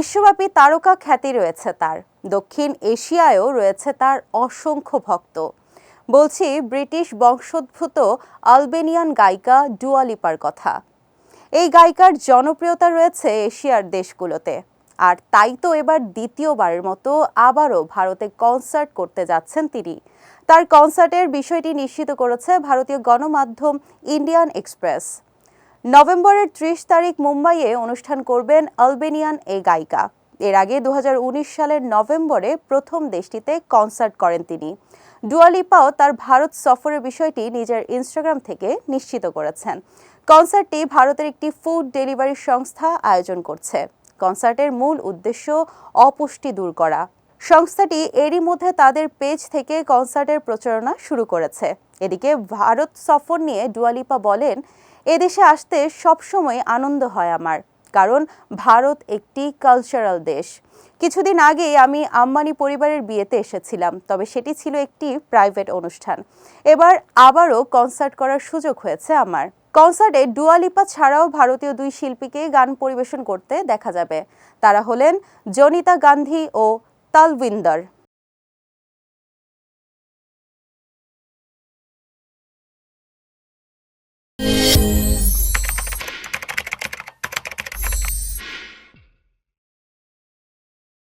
বিশ্বব্যাপী তারকা খ্যাতি রয়েছে তার। দক্ষিণ এশিয়ায়ও রয়েছে তার অসংখ্য ভক্ত। বলছি ব্রিটিশ বংশোদ্ভূত আলবেনিয়ান গায়িকা ডুয়ালিপার কথা। এই গায়িকার জনপ্রিয়তা রয়েছে এশিয়ার দেশগুলোতে। আর তাই তো এবার দ্বিতীয়বারের মতো আবারও ভারতে কনসার্ট করতে যাচ্ছেন তিনি। তার কনসার্টের বিষয়টি নিশ্চিত করেছে ভারতীয় গণমাধ্যম ইন্ডিয়ান এক্সপ্রেস। নভেম্বরের ত্রিশ তারিখ মুম্বাইয়ে অনুষ্ঠান করবেন আলবেনিয়ান এই গায়িকা। এর আগে দু হাজার উনিশ সালের নভেম্বরে প্রথম দেশটিতে কনসার্ট করেন তিনি। ডুয়ালিপাও তার ভারত সফরের বিষয়টি নিজের ইনস্টাগ্রাম থেকে নিশ্চিত করেছেন। কনসার্টটি ভারতের একটি ফুড ডেলিভারি সংস্থা আয়োজন করছে। কনসার্টের মূল উদ্দেশ্য অপুষ্টি দূর করা। সংস্থাটি এরই মধ্যে তাদের পেজ থেকে কনসার্টের প্রচারণা শুরু করেছে। এদিকে ভারত সফর নিয়ে ডুয়ালিপা বলেন, এদেশে আসতে সবসময় আনন্দ হয় আমার, কারণ ভারত একটি কালচারাল দেশ। কিছুদিন আগেই আমি আম্বানি পরিবারের বিয়েতে এসেছিলাম, তবে সেটি ছিল একটি প্রাইভেট অনুষ্ঠান। এবার আবারও কনসার্ট করার সুযোগ হয়েছে আমার। কনসার্টে ডুয়ালিপা ছাড়াও ভারতীয় দুই শিল্পীকে গান পরিবেশন করতে দেখা যাবে। তারা হলেন জনিতা গান্ধী ও তালবিন্দর।